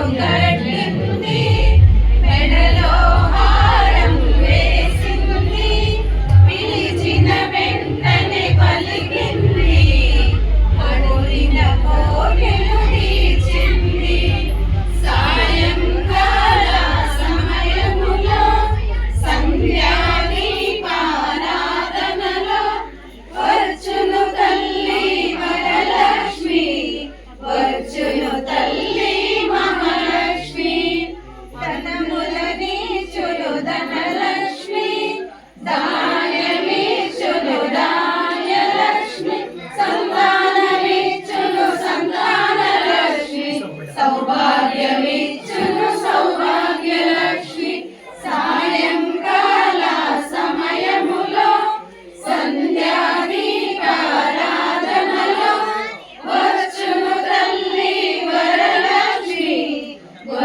ಯುಗ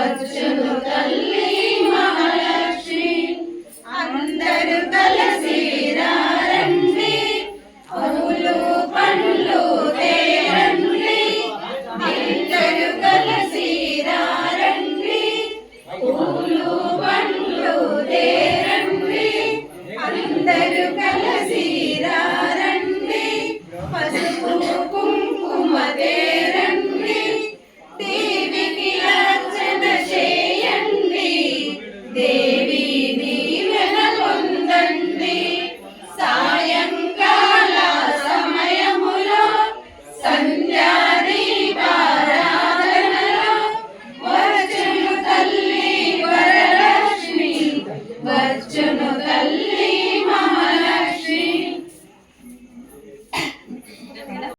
వచ్చును తల్లి మహాలక్ష్మి. అందరూ కలిసి రా.